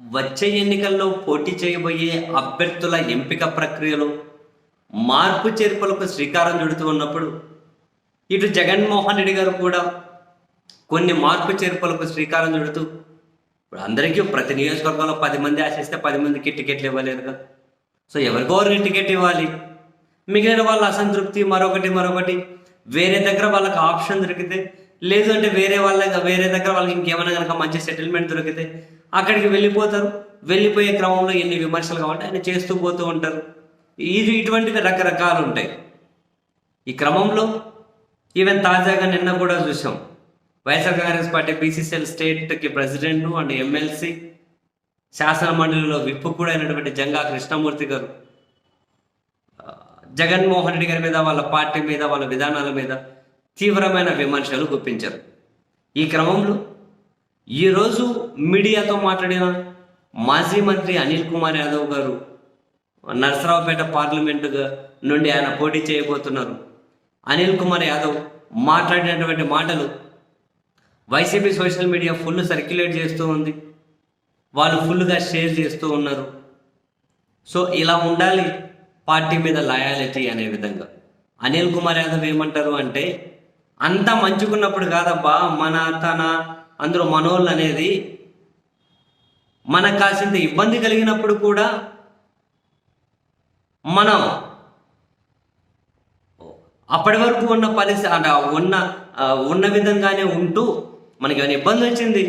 వచ్చే ఎన్నికల్లో పోటీ చేయబోయే అభ్యర్థుల ఎంపిక ప్రక్రియలో మార్పు చేర్పులకు శ్రీకారం చుడుతూ ఉన్నప్పుడు ఇటు జగన్మోహన్ రెడ్డి గారు కూడా కొన్ని మార్పు చేర్పులకు శ్రీకారం చుడుతూ ఇప్పుడు అందరికీ ప్రతి నియోజకవర్గంలో పది మంది ఆశిస్తే పది మందికి టికెట్లు ఇవ్వలేదుగా సో ఎవరికోరికి టికెట్ ఇవ్వాలి. మిగిలిన వాళ్ళ అసంతృప్తి మరొకటి మరొకటి. వేరే దగ్గర వాళ్ళకి ఆప్షన్ దొరికితే లేదు అంటే వేరే వాళ్ళ వేరే దగ్గర వాళ్ళకి ఇంకేమైనా కనుక మంచి సెటిల్మెంట్ దొరికితే అక్కడికి వెళ్ళిపోతారు. వెళ్ళిపోయే క్రమంలో ఎన్ని విమర్శలు కావాలంటే ఆయన చేస్తూ పోతూ ఉంటారు. ఇది ఇటువంటివి రకరకాలు ఉంటాయి. ఈ క్రమంలో ఈవెన్ తాజాగా నిన్న కూడా చూసాం. వైఎస్ఆర్ కాంగ్రెస్ పార్టీ బీసీసీఎల్ స్టేట్కి ప్రెసిడెంట్ అండ్ ఎమ్మెల్సీ శాసన మండలిలో విప్పు కూడా అయినటువంటి జంగా కృష్ణమూర్తి గారు. జగన్మోహన్ రెడ్డి గారి మీద వాళ్ళ పార్టీ మీద వాళ్ళ విధానాల మీద తీవ్రమైన విమర్శలు గుప్పించారు. ఈ క్రమంలో ఈరోజు మీడియాతో మాట్లాడిన మాజీ మంత్రి అనిల్ కుమార్ యాదవ్ గారు నరసరావుపేట పార్లమెంటు నుండి ఆయన పోటీ చేయబోతున్నారు. అనిల్ కుమార్ యాదవ్ మాట్లాడినటువంటి మాటలు YCP social media full circulate చేస్తూ ఉంది. వాళ్ళు ఫుల్గా షేర్ చేస్తూ ఉన్నారు. సో ఇలా ఉండాలి పార్టీ మీద లయాలిటీ అనే విధంగా. అనిల్ కుమార్ యాదవ్ ఏమంటారు అంటే అంతా మంచుకున్నప్పుడు కాదబ్బా మన తన అందులో మనోళ్ళు అనేది మనకు కాసింత ఇబ్బంది కలిగినప్పుడు కూడా మనం అప్పటి వరకు ఉన్న పరిస్థితి అంటే ఉన్న ఉన్న విధంగానే ఉంటూ మనకి ఏమైనా ఇబ్బంది వచ్చింది?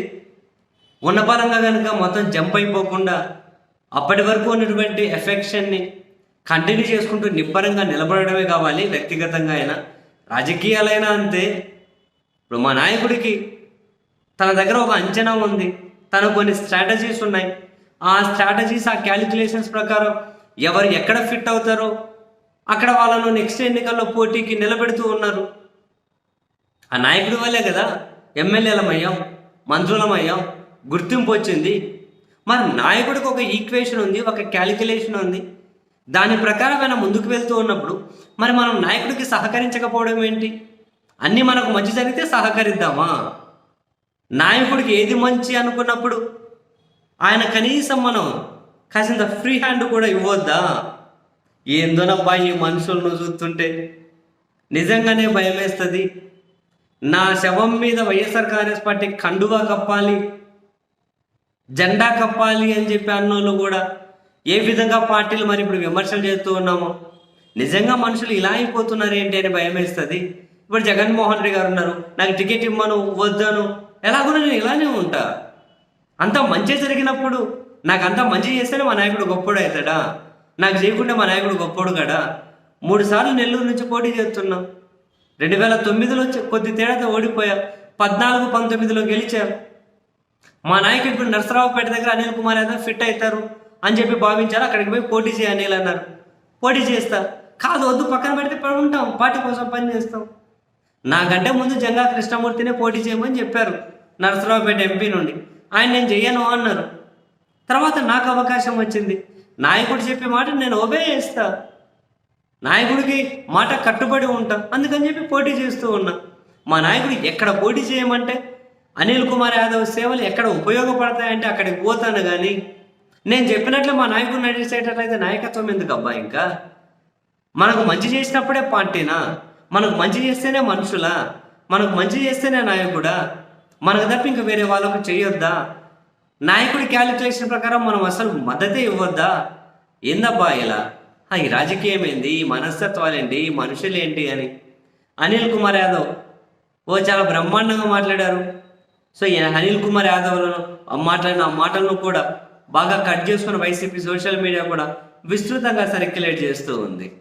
ఉన్న పరంగా కనుక మొత్తం జంప్ అయిపోకుండా అప్పటి వరకు ఉన్నటువంటి ఎఫెక్షన్ని కంటిన్యూ చేసుకుంటూ నిబ్బరంగా నిలబడడమే కావాలి వ్యక్తిగతంగా అయినా రాజకీయాలైనా అంతే. ఇప్పుడు మా నాయకుడికి తన దగ్గర ఒక అంచనా ఉంది. తన కొన్ని స్ట్రాటజీస్ ఉన్నాయి. ఆ స్ట్రాటజీస్ ఆ క్యాలిక్యులేషన్స్ ప్రకారం ఎవరు ఎక్కడ ఫిట్ అవుతారో అక్కడ వాళ్ళను నెక్స్ట్ ఎన్నికల్లో పోటీకి నిలబెడుతూ ఉన్నారు. ఆ నాయకుడి వల్లే కదా ఎమ్మెల్యేలమయ్యాం మంత్రులమయ్యాం గుర్తింపు వచ్చింది. మరి నాయకుడికి ఒక ఈక్వేషన్ ఉంది ఒక క్యాలిక్యులేషన్ ఉంది. దాని ప్రకారం ఆయన ముందుకు వెళ్తూ ఉన్నప్పుడు మరి మనం నాయకుడికి సహకరించకపోవడం ఏంటి? అన్నీ మనకు మంచి జరిగితే సహకరిద్దామా? నాయకుడికి ఏది మంచి అనుకున్నప్పుడు ఆయన కనీసం మనం కాసింత ఫ్రీ హ్యాండ్ కూడా ఇవ్వద్దా? ఏందోనబ్బా ఈ మనుషులను చూస్తుంటే. నిజంగానే భయం వేస్తుంది నా శవం మీద వైఎస్ఆర్ కాంగ్రెస్ పార్టీ కండువా కప్పాలి జెండా కప్పాలి అని చెప్పి అన్నోళ్ళు కూడా ఏ విధంగా పార్టీలు మరి ఇప్పుడు విమర్శలు చేస్తూ ఉన్నామో. నిజంగా మనుషులు ఇలా అయిపోతున్నారు ఏంటి అని భయం వేస్తుంది ఇప్పుడు జగన్మోహన్ రెడ్డి గారు ఉన్నారు. నాకు టికెట్ ఇమ్మను వద్దను. ఎలాగో నేను ఇలానే ఉంటా. అంతా మంచి జరిగినప్పుడు నాకు అంతా మంచి చేస్తేనే మా నాయకుడు గొప్పోడు అవుతాడా? నాకు చేయకుండా మా నాయకుడు గొప్పోడు కదా? మూడు సార్లు నెల్లూరు నుంచి పోటీ చేస్తున్నాం. రెండు వేల తొమ్మిదిలో కొద్ది తేడాతో ఓడిపోయా. పద్నాలుగు పంతొమ్మిదిలో గెలిచా. మా నాయకుడు ఇప్పుడు నరసరావుపేట దగ్గర అనిల్ కుమార్ యాదవ్ ఫిట్ అవుతారు అని చెప్పి భావించారు. అక్కడికి పోయి పోటీ చేయ అనిల్ అన్నారు. పోటీ చేస్తా. కాదు వద్దు పక్కన పెడితే ఉంటాం పార్టీ కోసం పని చేస్తాం. నాకంటే ముందు జంగా కృష్ణమూర్తినే పోటీ చేయమని చెప్పారు నరసరావుపేట ఎంపీ నుండి. ఆయన నేను చెయ్యను అన్నారు. తర్వాత నాకు అవకాశం వచ్చింది. నాయకుడు చెప్పే మాట నేను ఒబే చేస్తా. నాయకుడికి మాట కట్టుబడి ఉంటా. అందుకని చెప్పి పోటీ చేస్తూ ఉన్నా. మా నాయకుడు ఎక్కడ పోటీ చేయమంటే అనిల్ కుమార్ యాదవ్ సేవలు ఎక్కడ ఉపయోగపడతాయంటే అక్కడికి పోతాను కానీ నేను చెప్పినట్లు మా నాయకుడు నడిచేటట్లయితే నాయకత్వం ఎందుకు అబ్బా ఇంకా? మనకు మంచి చేసినప్పుడే పార్టీనా? మనకు మంచి చేస్తేనే మనుషులా మనకు మంచి చేస్తేనే నాయకుడా? మనకు తప్ప ఇంకా వేరే వాళ్ళకు చేయొద్దా? నాయకుడి క్యాలిక్యులేషన్ ప్రకారం మనం అసలు మద్దతే ఇవ్వద్దా? ఏందబ్బా ఇలా? ఆ, ఈ రాజకీయం ఏంది? ఈ మనస్తత్వాలేంటి ఈ మనుషులేంటి అని. అనిల్ కుమార్ యాదవ్. ఓ చాలా బ్రహ్మాండంగా మాట్లాడారు. సో ఈ అనిల్ కుమార్ యాదవ్లను మాట్లాడిన ఆ మాటలను కూడా బాగా కట్ చేసుకున్న వైసీపీ సోషల్ మీడియా కూడా విస్తృతంగా సర్క్యులేట్ చేస్తూ ఉంది.